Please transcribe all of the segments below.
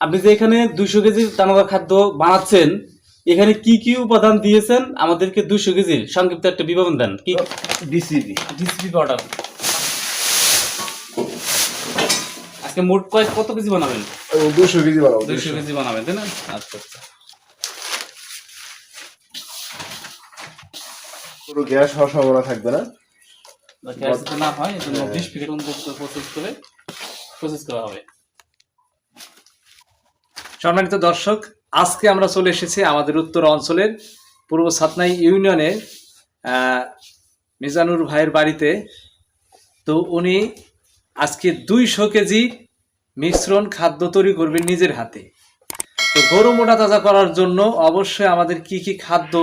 আপনি যে এখানে দুশো কেজি দানাদার খাদ্য বানাচ্ছেন এখানে কি কি উপাদান দিয়েছেন? আমাদেরকে দুশো কেজির সংক্ষিপ্ত একটা বিবরণ দেন। কি? BCB DCP powder. আজকে মোট কয়েক কত কেজি বানাবেন? দুশো কেজি বানাবো দুইশো কেজি বানাবেন তাই না? আচ্ছা আচ্ছা। পুরো গ্যাস হওয়ার সম্ভাবনা থাকবে না। গ্যাস না হয় এজন্য বিশ প্যাকেট অন্তত প্রসেস করে প্রসেস করা হবে। সম্মানিত দর্শক, আজকে আমরা চলে এসেছি আমাদের উত্তর অঞ্চলের পূর্ব সাতনাই ইউনিয়নের মিজানুর ভাইয়ের বাড়িতে। তো উনি আজকে দুইশো কেজি মিশ্রণ খাদ্য তৈরি করবেন নিজের হাতে। তো গরু মোটা তাজা করার জন্য অবশ্যই আমাদের কি কি খাদ্য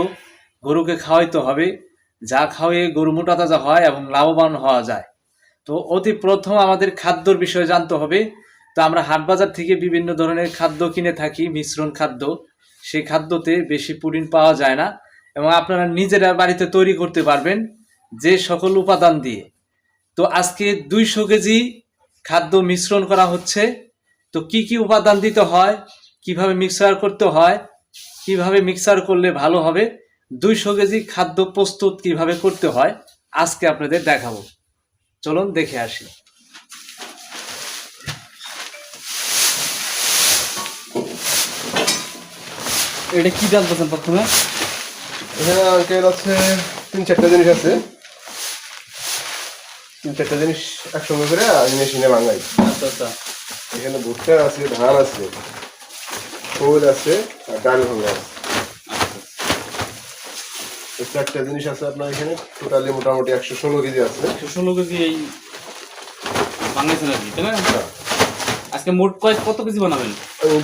গরুকে খাওয়াইতে হবে, যা খাওয়িয়ে গরু মোটা তাজা হয় এবং লাভবান হওয়া যায়। তো অতি প্রথম আমাদের খাদ্যর বিষয়ে জানতে হবে তো আমরা হাটবাজার থেকে বিভিন্ন ধরনের খাদ্য কিনে থাকি, মিশ্রণ খাদ্য। সেই খাদ্যতে বেশি প্রোটিন পাওয়া যায় না এবং আপনারা নিজেরা বাড়িতে তৈরি করতে পারবেন যে সকল উপাদান দিয়ে। তো আজকে দুইশো কেজি খাদ্য মিশ্রণ করা হচ্ছে। তো কি কি উপাদান দিতে হয়, কীভাবে মিক্সার করতে হয়, কীভাবে মিক্সার করলে ভালো হবে, দুইশো কেজি খাদ্য প্রস্তুত কীভাবে করতে হয়, আজকে আপনাদের দেখাবো। চলুন দেখে আসি। এটা কি জানতেছেন প্রথমে? এখানে আঙ্কেল আছে তিন চারটা জিনিস আছে। তিন চারটা জিনিস একসঙ্গে করে মেশিনে ভাঙাই আচ্ছা আচ্ছা। এখানে ভুট্টা আছে ধান আছে খোল আছে আর ডাল ভাঙা আছে। চারটা জিনিস আছে আপনার এখানে। টোটালি মোটামুটি একশো ষোলো কেজি আছে। একশো ষোলো কেজি এই বানিয়েছেন আর কি তাই না? আজকে মোট কয়েক কত কেজি বানাবেন?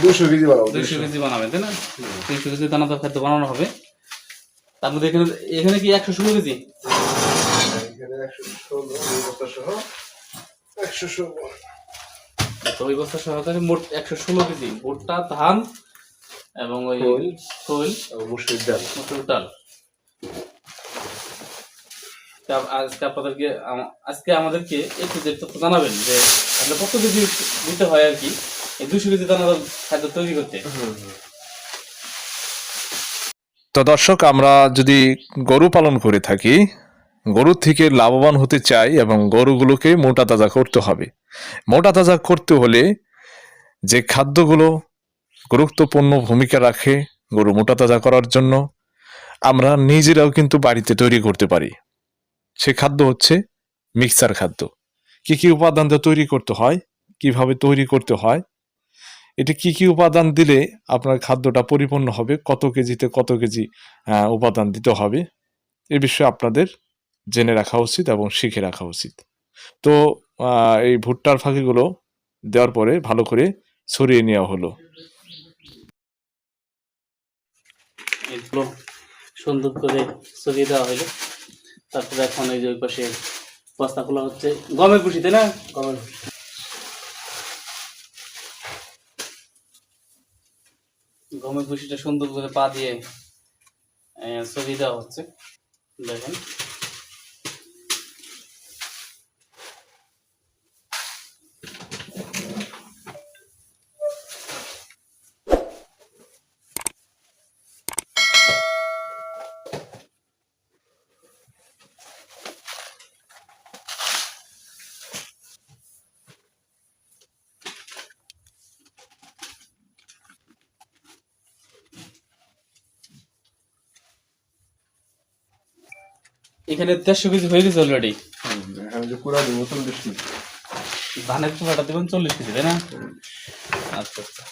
দুশো কেজি বানাবো দুইশো। কেজি বানাবেন তাই না? দুইশো কেজি দানাদার খাদ্য বানানো হবে। তার মধ্যে এখানে এখানে কি একশো ষোলো কেজি? তো ওই বস্তা সহকারে মোট একশো ষোলো কেজি। ভুট্টা ধান এবং ওই মুসুর ডাল। মসুর ডাল। আজকে আপনাদেরকে আজকে আমাদেরকে একটু তথ্য জানাবেন যে আসলে কত কেজি দিতে হয় আর কি? এই দুশো কেজি দানাদার খাদ্য তৈরি করতে। তো দর্শক, আমরা যদি গরু পালন করে থাকি গরুর থেকে লাভবান হতে চাই এবং গরুগুলোকে মোটা তাজা করতে হবে। মোটা তাজা করতে হলে যে খাদ্যগুলো গুরুত্বপূর্ণ ভূমিকা রাখে গরু মোটা তাজা করার জন্য, আমরা নিজেরাও কিন্তু বাড়িতে তৈরি করতে পারি। সে খাদ্য হচ্ছে মিক্সার খাদ্য। কি কি উপাদান দিয়ে তৈরি করতে হয়? কীভাবে তৈরি করতে হয়? এটি কি কি উপাদান দিলে আপনার খাদ্যটা পরিপূর্ণ হবে? কত কেজিতে কত কেজি উপাদান দিতে হবে? এ বিষয়ে আপনাদের জেনে রাখা উচিত এবং শিখে রাখা উচিত। তো এই ভুট্টার ফাঁকিগুলো দেওয়ার পরে ভালো করে ছড়িয়ে নেওয়া হলো। সুন্দর করে সরিয়ে দেওয়া হলো। তারপরে এখন এই যে ওই পাশে বস্তা খোলা হচ্ছে। গমের খুশি তাই না? গমের গমের খুশিটা সুন্দর করে পা দিয়ে আহ, সরিয়ে দেওয়া হচ্ছে। দেখেন। এখানে দেড়শো কেজি হয়ে গেছে অলরেডি ধানের পোলাটা দেবেন চল্লিশ কেজি তাই না? আচ্ছা আচ্ছা।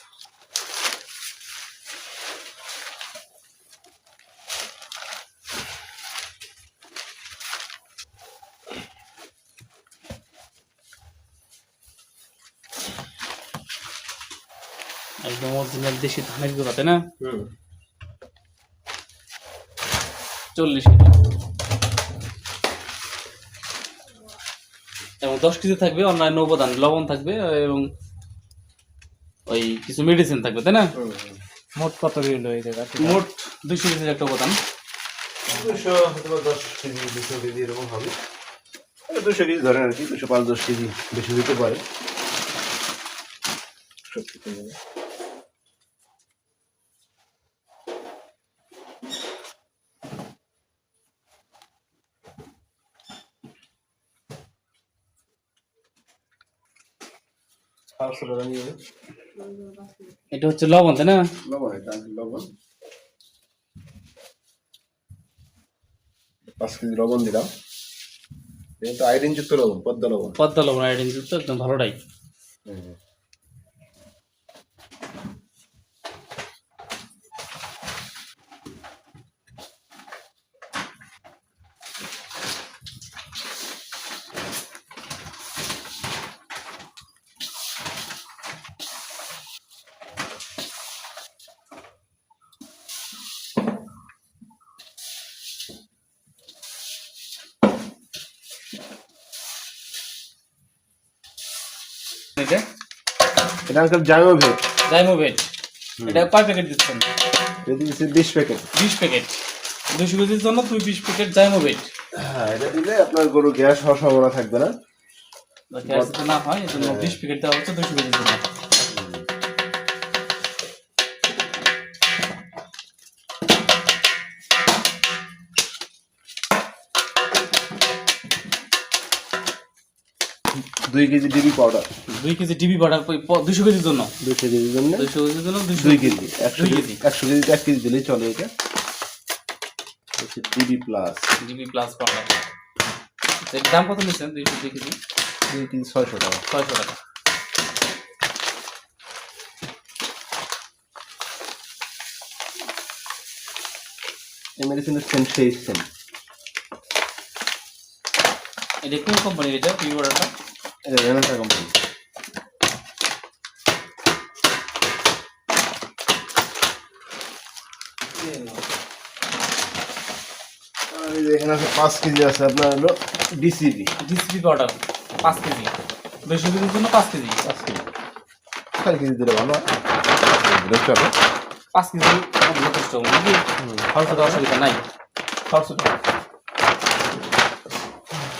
একদম অরিজিনাল দেশি ধানের গুঁড়া তাই না? চল্লিশ এবং দশ কেজি থাকবে অন্যান্য উপাদান লবণ থাকবে এবং ওই কিছু মেডিসিন থাকবে তাই না? মোট কত বিল হয়ে যাবে মোট দুইশো কেজির একটা উপাদান। দুশো অথবা দশ কেজি দুশো কেজি এরকম হবে। দুশো কেজি ধরেন আর কি দুশো পাঁচ দশ কেজি বেশি দিতে পারে। সত্যি পাঁচশো টাকা নিয়ে এটা হচ্ছে লবণ তাই না? লবণ এটা লবণ। পাঁচ কেজি লবণ দিলাম। এটা তো আইরিন যুক্ত লবণ পদ্মা লবণ। পদ্মা লবণ আইডিন যুক্ত একদম ভালোটাই এটা এটা আঙ্কেল জাইমোভেট জাইমোভেট এটা কয় প্যাকেট দিচ্ছেন? এটা দিয়েছে বিশ প্যাকেট বিশ প্যাকেট দুশো কেজির জন্য তুই বিশ প্যাকেট ডাইমোভেট হ্যাঁ এটা দিলে আপনার গরু গ্যাস হওয়ার সম্ভাবনা থাকবে না। গ্যাস না হয় এজন্য জন্য বিশ প্যাকেট দেওয়া হচ্ছে দুশো কেজির জন্য। দুই কেজি ডিবি পাউডার। দুই কেজি ডিবি পাউডার দুশো কেজির জন্য? দুই কেজির জন্য? দুশো কেজির জন্য দুই কেজি। একশো কেজি একশো কেজি এক কেজি দিলেই চলে এটা। হচ্ছে DB plus. DB plus powder. এর দাম কত নিচ্ছেন দুইশো দুই কেজি? দুই কেজি ছয়শো টাকা। ছয়শো টাকা। এই মেডিসিনের সেম সেই সেম এটা কোন কোম্পানির এটা? ডিবি এই যে এখানে আছে পাঁচ কেজি আছে আপনার হলো ডিসিবি ডিসিপি পাউডার পাঁচ কেজি। দুশো কেজির জন্য পাঁচ কেজি। পাঁচ কেজি। চার কেজি দিলে ভালো হয়? পাঁচ কেজি যথেষ্ট খরচটা অসুবিধা নাই। খরচটা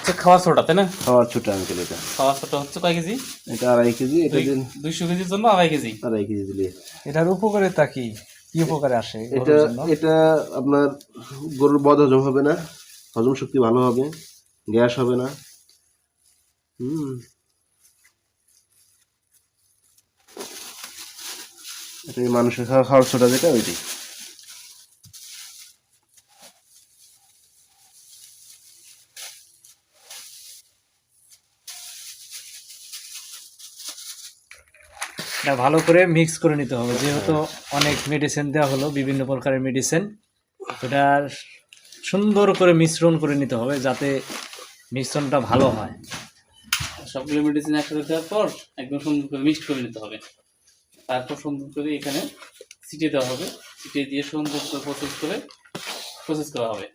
হচ্ছে খাওয়ার সোটা তাই না? খাওয়ার ছোট আঙ্কেল এটা। খাওয়ার সোটা হচ্ছে কয় কেজি? এটা আড়াই কেজি এটা দুইশো কেজির জন্য আড়াই কেজি? আড়াই কেজি দিলে। এটার উপকারিতা কি? কি উপকারে আসে এটা গরুর এটা আপনার গরুর বদ হজম হবে না হজম শক্তি ভালো হবে গ্যাস হবে না। হুম। এটা মানুষের খাওয়া খাওয়ার ছোটা যেটা ওইটাই। এটা ভালো করে মিক্স করে নিতে হবে। যেহেতু অনেক মেডিসিন দেওয়া হলো, বিভিন্ন প্রকারের মেডিসিন এটা সুন্দর করে মিশ্রণ করে নিতে হবে যাতে মিশ্রণটা ভালো হয়। সবগুলো মেডিসিন একসাথে দেওয়ার পর একদম সুন্দর করে মিক্সড করে নিতে হবে। তারপর সুন্দর করে এখানে ছিটিয়ে দেওয়া হবে। ছিটিয়ে দিয়ে সুন্দর করে প্রসেস করে প্রসেস করা হবে।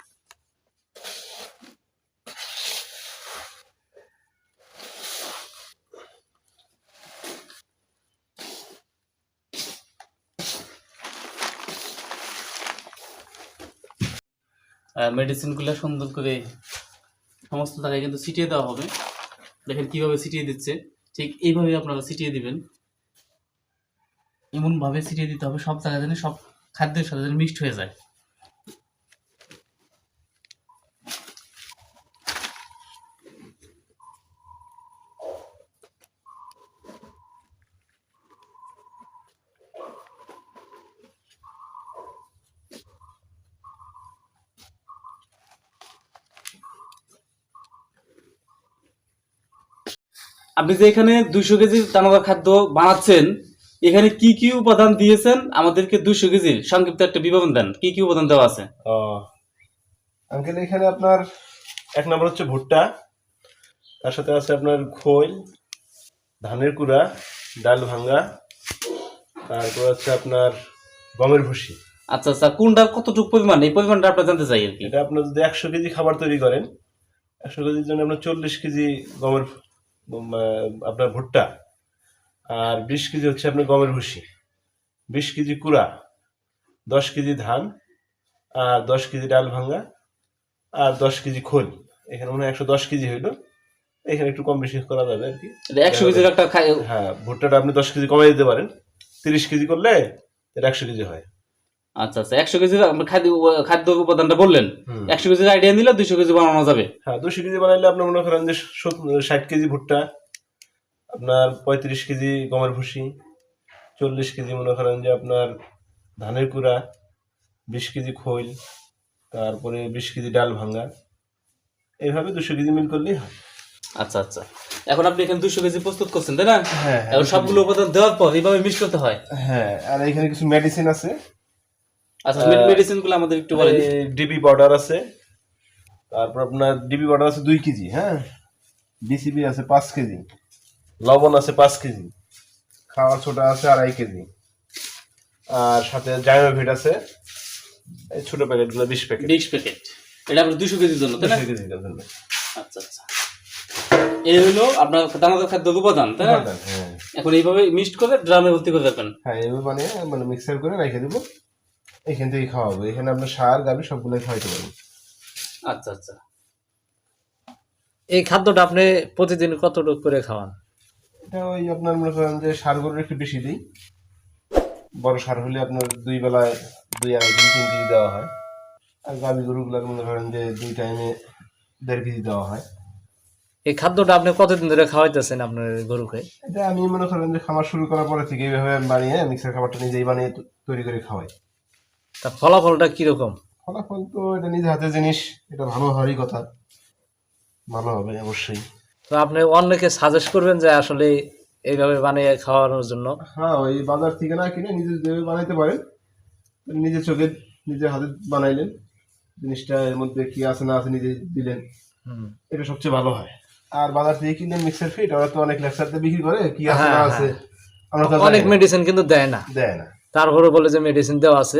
মেডিসিনগুলো সুন্দর করে সমস্ত জায়গায় কিন্তু ছিটিয়ে দেওয়া হবে। দেখেন কীভাবে ছিটিয়ে দিচ্ছে। ঠিক এইভাবে আপনারা ছিটিয়ে দিবেন। এমনভাবে ছিটিয়ে দিতে হবে, সব জায়গায় যেন সব খাদ্যের সাথে যেন মিক্সড হয়ে যায়। আপনি যে এখানে দুশো কেজি দানাদার খাদ্য বানাচ্ছেন এখানে কি কি উপাদান দিয়েছেন? আমাদেরকে দুশো কেজির সংক্ষিপ্ত একটা বিবরণ দেন। কি কি উপাদান দেওয়া আছে? আঙ্কেল এখানে আপনার এক নম্বর হচ্ছে ভুট্টা তার সাথে আছে আপনার খোল ধানের কুড়া ডাল ভাঙ্গা তারপর হচ্ছে আপনার গমের ভুসি। আচ্ছা আচ্ছা কোনটা কতটুকু পরিমাণ? এই পরিমাণটা আপনার জানতে চাই আর কি। এটা আপনার যদি একশো কেজি খাবার তৈরি করেন একশো কেজির জন্য আপনার চল্লিশ কেজি গমের আপনার ভুট্টা আর বিশ কেজি হচ্ছে আপনার গমের ভুসি বিশ কেজি কুড়া দশ কেজি ধান আর দশ কেজি ডাল ভাঙ্গা আর দশ কেজি খোল। এখানে মনে হয় একশো দশ কেজি হইল। এখানে একটু কম বেশি করা যাবে আর কি। একশো কেজি একটা খাই- হ্যাঁ ভুট্টাটা আপনি দশ কেজি কমাই দিতে পারেন। তিরিশ কেজি করলে এটা একশো কেজি হয়। আচ্ছা আচ্ছা একশো আপনার খাদ্য খাদ্য উপাদানটা বললেন একশো কেজির আইডিয়া নিলে দুইশো কেজি বানানো যাবে। হ্যাঁ দুশো কেজি বানাইলে আপনি মনে করেন যে ষাট কেজি ভুট্টা আপনার পঁয়ত্রিশ কেজি গমের ভুসি চল্লিশ কেজি মনে করেন যে আপনার ধানের কুড়া বিশ কেজি খৈল তারপরে বিশ কেজি ডাল ভাঙ্গা। এইভাবে দুশো কেজি মিল করলেই হয়। আচ্ছা আচ্ছা। এখন আপনি এখানে দুশো কেজি প্রস্তুত করছেন তাই না? হ্যাঁ এখন সবগুলো উপাদান দেওয়ার পর এইভাবে মিক্স করতে হয়। হ্যাঁ আর এখানে কিছু মেডিসিন আছে। আচ্ছা মেডিসিনগুলো আমাদের একটু বলেন। ডিবি বর্ডার আছে তারপর আপনার ডিবি বর্ডার আছে দুই কেজি হ্যাঁ? বিসিবি আছে পাঁচ কেজি লবণ আছে পাঁচ কেজি খাওয়ার ছোটা আছে আড়াই কেজি আর সাথে জাইমোভিট আছে এই ছোট প্যাকেটগুলো বিশ প্যাকেট। বিশ প্যাকেট। এটা আপনার দুশো কেজির জন্য তাই না? দুশো কেজির জন্য। আচ্ছা আচ্ছা। এই হলো আপনার দানাদার খাদ্য উপাদান তাই না? হ্যাঁ। এখন এইভাবে মিক্সড করে ড্রামে ভর্তি করে রাখবেন। হ্যাঁ এভাবে মানে মানে মিক্সার করে রেখে দেবো। এখান থেকে খাওয়াবো এখানে আপনার সার গাবি সবগুলোই খাওয়াইতে পারব। আচ্ছা আচ্ছা। এই খাদ্যটা আপনি প্রতিদিন কতটুকু করে খাওয়ান? এটা ওই আপনার মনে করেন যে সার গরুর একটু বেশি দিই। বড় সার হলে আপনার দুই বেলায় দুই আড়াই কেজি তিন কেজি দেওয়া হয়। আর গাভী গরুগুলার মনে করেন যে দুই টাইমে দেড় কেজি দেওয়া হয়। এই খাদ্যটা আপনি কতদিন ধরে খাওয়াইতেছেন আপনার গরুকে? এটা আমি মনে করেন যে খামার শুরু করার পরে থেকে এইভাবে বানিয়ে মিক্সার খাবারটা নিজেই বানিয়ে তৈরি করে খাওয়াই। তা ফলাফলটা কীরকম? ফলাফল তো এটা নিজে হাতে জিনিস এটা ভালো হওয়ারই কথা। ভালো হবে অবশ্যই। তো আপনি অন্যকে সাজেস্ট করবেন যে আসলে এইভাবে বানিয়ে খাওয়ানোর জন্য? হ্যাঁ ওই বাজার থেকে না কিনে নিজে যেভাবে বানাইতে পারেন নিজের চোখে নিজের হাতে বানাইলেন। জিনিসটা এর মধ্যে কি আছে না আছে নিজে দিলেন। এটা সবচেয়ে ভালো হয়। আর বাজার থেকে কিনলেন মিক্সার ফিট ওরা তো অনেক লেকচারতে বিক্রি করে কি আছে হ্যাঁ, না হ্যাঁ। আছে আমরা তো অনেক মেডিসিন কিন্তু দেয় না। দেয় না। তারপরে বলে যে মেডিসিন দেওয়া আছে।